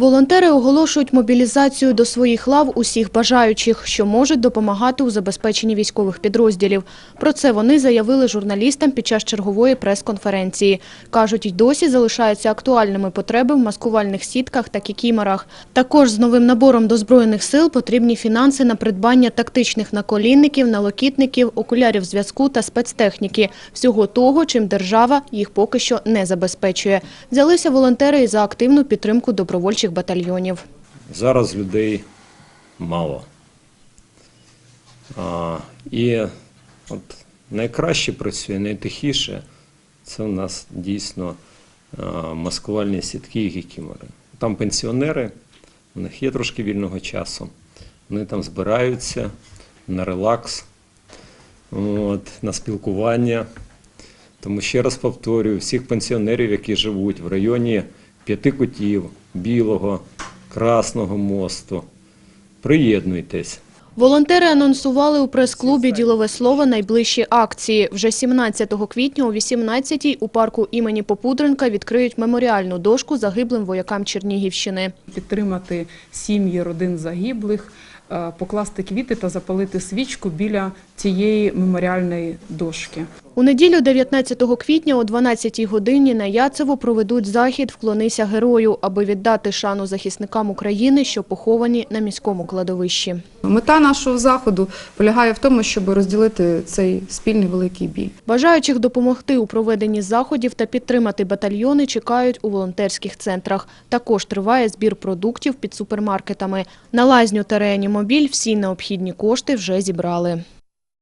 Волонтери оголошують мобілізацію до своїх лав усіх бажаючих, що можуть допомагати у забезпеченні військових підрозділів. Про це вони заявили журналістам під час чергової прес-конференції. Кажуть, й досі залишаються актуальними потреби в маскувальних сітках та кікіморах. Також з новим набором до Збройних сил потрібні фінанси на придбання тактичних наколінників, налокітників, окулярів зв'язку та спецтехніки. Всього того, чим держава їх поки що не забезпечує. Взялися волонтери і за активну підтримку добровольчих батальйонів. Зараз людей мало. А, і от найкраще працює, найтихіше це у нас дійсно маскувальні сітки і кікімори. Там пенсіонери, у них є трошки вільного часу. Вони там збираються на релакс, от, на спілкування. Тому ще раз повторюю, всіх пенсіонерів, які живуть в районі п'яти кутів, Білого, Красного мосту, приєднуйтесь. Волонтери анонсували у прес-клубі «Ділове слово» найближчі акції. Вже 17 квітня о 18-й у парку імені Попудренка відкриють меморіальну дошку загиблим воякам Чернігівщини. підтримати сім'ї родин загиблих, е, покласти квіти та запалити свічку біля цієї меморіальної дошки. У неділю 19 квітня о 12-й годині на Яцево проведуть захід «Вклонися герою», аби віддати шану захисникам України, що поховані на міському кладовищі. Мета нашого заходу полягає в тому, щоб розділити цей спільний великий біль. Бажаючих допомогти у проведенні заходів та підтримати батальйони чекають у волонтерських центрах. Також триває збір продуктів під супермаркетами. На лазню та реанімобіль всі необхідні кошти вже зібрали.